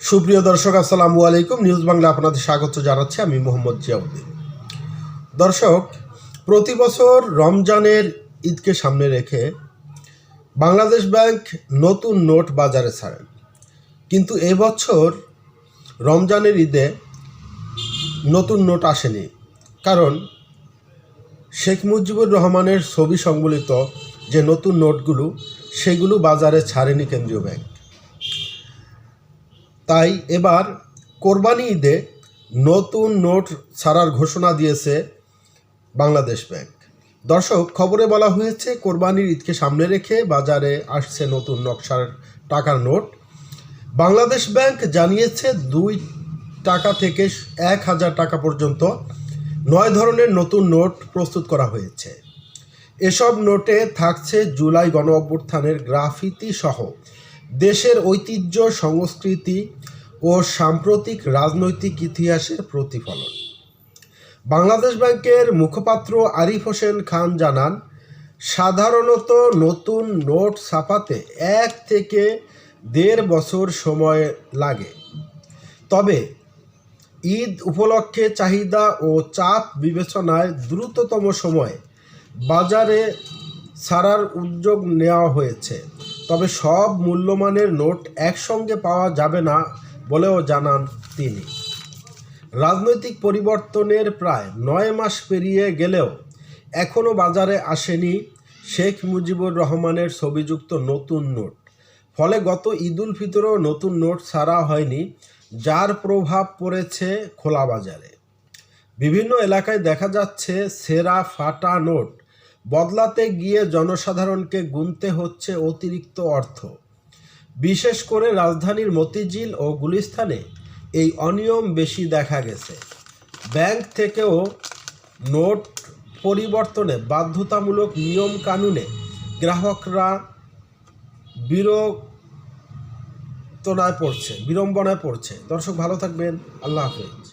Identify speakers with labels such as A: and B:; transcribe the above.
A: সুপ্রিয় দর্শক, আসসালামু আলাইকুম। নিউজ বাংলা আপনাদের স্বাগত জানাচ্ছি আমি মোহাম্মদ জিয়াউদ্দিন। দর্শক, প্রতি বছর রমজানের ঈদকে সামনে রেখে বাংলাদেশ ব্যাংক নতুন নোট বাজারে ছাড়েন। কিন্তু এবছর রমজানের ঈদে নতুন নোট আসেনি। কারণ শেখ মুজিবুর রহমানের ছবি সংবলিত যে নতুন নোটগুলো, সেগুলো বাজারে ছাড়েনি কেন্দ্রীয় ব্যাংক। তাই এবার কোরবানি ঈদে নতুন নোট ছাড়ার ঘোষণা দিয়েছে বাংলাদেশ ব্যাংক। দর্শক, খবরে বলা হয়েছে, কোরবানির ঈদকে সামনে রেখে বাজারে আসছে নতুন নকশার টাকার নোট। বাংলাদেশ ব্যাংক জানিয়েছে, দুই টাকা থেকে এক হাজার টাকা পর্যন্ত নয় ধরনের নতুন নোট প্রস্তুত করা হয়েছে। এসব নোটে থাকছে জুলাই গণ অভ্যুত্থানের গ্রাফিতি সহ দেশের ঐতিহ্য, সংস্কৃতি ও সাম্প্রতিক রাজনৈতিক ইতিহাসের প্রতিফলন। বাংলাদেশ ব্যাংকের মুখপাত্র আরিফ হোসেন খান জানান, সাধারণত নতুন নোট ছাপাতে এক থেকে দেড় বছর সময় লাগে। তবে ঈদ উপলক্ষে চাহিদা ও চাপ বিবেচনায় দ্রুততম সময়ে বাজারে ছাড়ার উদ্যোগ নেওয়া হয়েছে। তবে সব মূল্যমানের নোট একসঙ্গে পাওয়া যাবে না বলেও জানান তিনি। রাজনৈতিক পরিবর্তনের প্রায় নয় মাস পেরিয়ে গেলেও এখনও বাজারে আসেনি শেখ মুজিবুর রহমানের ছবিযুক্ত নতুন নোট। ফলে গত ঈদুল ফিতরেও নতুন নোট ছাড়া হয়নি, যার প্রভাব পড়েছে খোলা বাজারে। বিভিন্ন এলাকায় দেখা যাচ্ছে সেরা ফাটা নোট বদলাতে গিয়ে জনসাধারণকে গুনতে হচ্ছে অতিরিক্ত অর্থ। বিশেষ করে রাজধানীর মতিঝিল ও গুলিস্তানে এই অনিয়ম বেশি দেখা গেছে। ব্যাংক থেকেও নোট পরিবর্তনে বাধ্যতামূলক নিয়ম কানুনে গ্রাহকরা বিরক্তনায় পড়ছে, বিড়ম্বনায় পড়ছে। দর্শক ভালো থাকবেন, আল্লাহ হাফেজ।